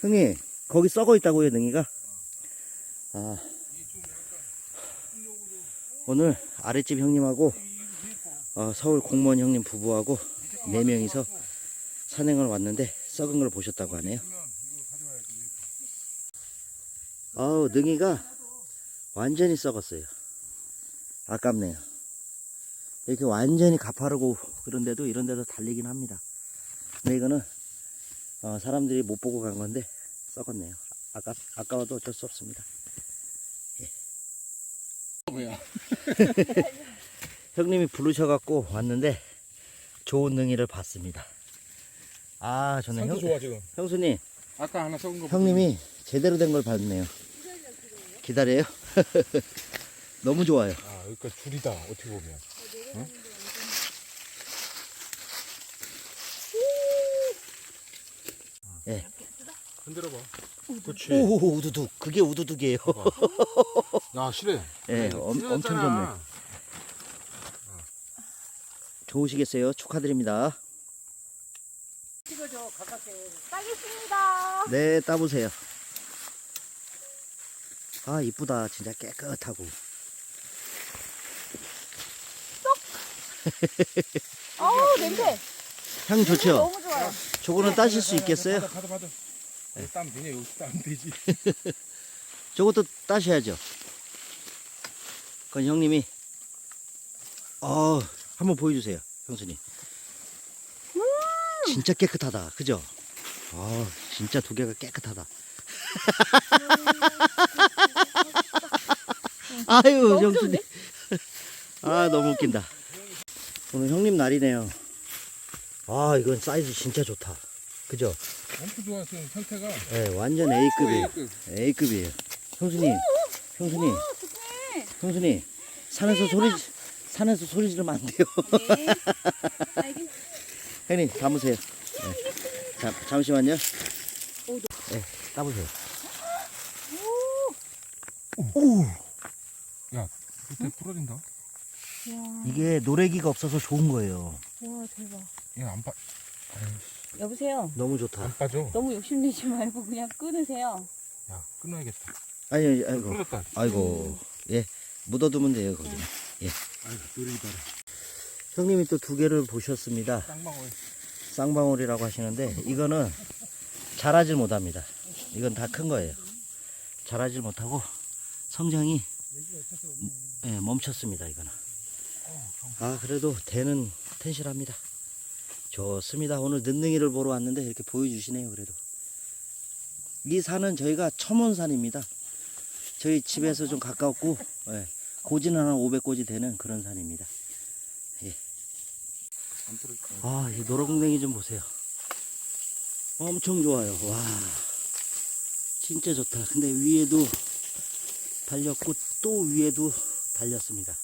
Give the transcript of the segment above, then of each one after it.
형님, 거기 썩어 있다고요, 능이가? 아. 오늘 아랫집 형님하고 어, 서울 공무원 형님 부부하고 네 명이서 산행을 왔는데 썩은 걸 보셨다고 하네요. 아우, 능이가 완전히 썩었어요. 아깝네요. 이렇게 완전히 가파르고 그런데도 이런 데도 달리긴 합니다. 근데 이거는 어, 사람들이 못 보고 간 건데 썩었네요. 아까 아까워도 어쩔 수 없습니다. 뭐야? 형님이 부르셔갖고 왔는데 좋은 능이를 봤습니다. 아, 저는 형, 좋아 지금. 형수님, 아까 하나 썩은 거. 형님이 제대로 된 걸 봤네요. 기다려요? 너무 좋아요. 아 여기가 줄이다 어떻게 보면. 예. 흔들어 봐. 그렇지. 오, 우두둑. 그게 우두둑이에요. 야 실해. 예, 엄, 엄청 좋네. 좋으시겠어요? 축하드립니다. 찍어줘 가깝게 따겠습니다 네, 따보세요. 아, 이쁘다. 진짜 깨끗하고. 어우 냄새 향 좋죠? 너무 좋아요 저거는 따실 수 있겠어요? 받아 받아 받아. 여기 따면 되냐 여기 따면 되지. 저것도 따셔야죠. 그건 형님이, 어, 한번 보여주세요. 형수님. 진짜 깨끗하다. 그죠? 아, 진짜 두 개가 깨끗하다. 아유, 너무 형수님. 아, 너무 웃긴다. 오늘 형님 날이네요. 아, 이건 사이즈 진짜 좋다. 그죠? 엄청 좋았어 상태가. 네, 완전 A급이에요. A급. A급이에요. 형수님, 형수님, 형수님, 산에서 소리, 산에서 소리 지르면 안 돼요. 네 알겠 형님, 담으세요. 네. 자, 잠시만요. 네, 따보세요. 야 밑에 부러진다. 와, 이게 노래기가 없어서 좋은 거예요. 와 대박 얘안 빠. 여보세요 너무 좋다. 안 빠져. 너무 욕심내지 말고 그냥 끊으세요 야 끊어야겠다. 아니, 아니, 아이고, 부러졌다. 아이고, 예, 묻어두면 돼요, 거기는. 아이고 노래기 봐라. 형님이 또 두 개를 보셨습니다. 쌍방울. 쌍방울이라고 하시는데 이거는 자라질 못합니다. 이건 다 큰 거예요. 자라질 못하고 성장이 예, 멈췄습니다. 이거는. 아 그래도 대는 텐실합니다. 좋습니다. 오늘 늦능이를 보러 왔는데 이렇게 보여주시네요. 그래도 이 산은 저희가 첨원산입니다. 저희 집에서 좀 가깝고 예, 고지는 한 500고지 되는 그런 산입니다. 안 떨어져. 아, 이 노랑댕이 좀 보세요. 엄청 좋아요. 와. 진짜 좋다. 근데 위에도 달렸고 또 위에도 달렸습니다.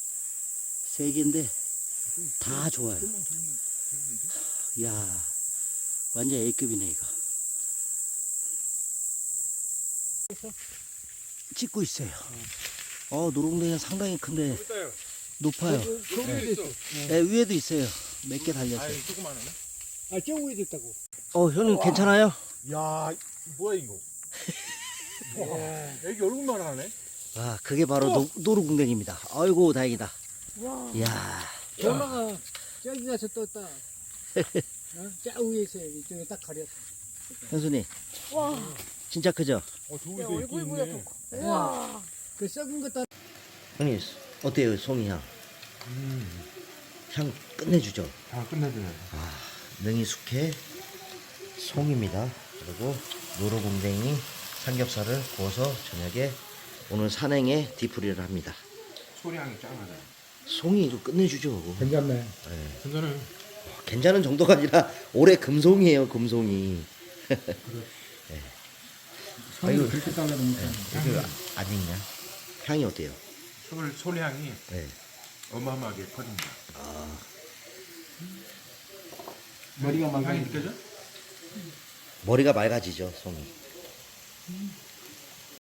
세 개인데 다 좋아요. 이야, 완전 A급이네, 이거. 찍고 있어요. 어, 노랑댕이가 상당히 큰데. 높아요. 네. 있어. 네, 위에도 있어요. 몇 개 달렸어요. 조그만하네. 아, 저 위에도 있다고. 어, 형님 괜찮아요? 야 뭐야 이거. 와 애기 얼굴만 하네. 아, 그게 바로 노, 노루궁뎅입니다. 아이고, 다행이다. 와 이야, 전화가 저기 가서 떴다. 어? 저 위에 있어요. 이쪽에 딱 가렸어. 현수님, 와, 진짜 크죠? 어 있고 얼굴보다. 더 커. 와 그 썩은 거 따. 형님, 어때요, 송이향? 음. 향 끝내주죠? 다 끝내줘야 아, 능이 숙회, 송입니다. 그리고 노루궁뎅이 삼겹살을 구워서 저녁에 오늘 산행에 디프리를 합니다. 소리향이 짱하네. 송이 이거 끝내주죠. 괜찮네. 예. 괜찮아요. 괜찮은 정도가 아니라 올해 금송이에요, 금송이. 손을 그렇게 잘라놓으니까. 이거 안 익냐? 향이 어때요? 솔 소리향이 네. 어마어마하게 퍼집니다. 머리가 향이 맑아요. 느껴져? 머리가 맑아지죠, 송이.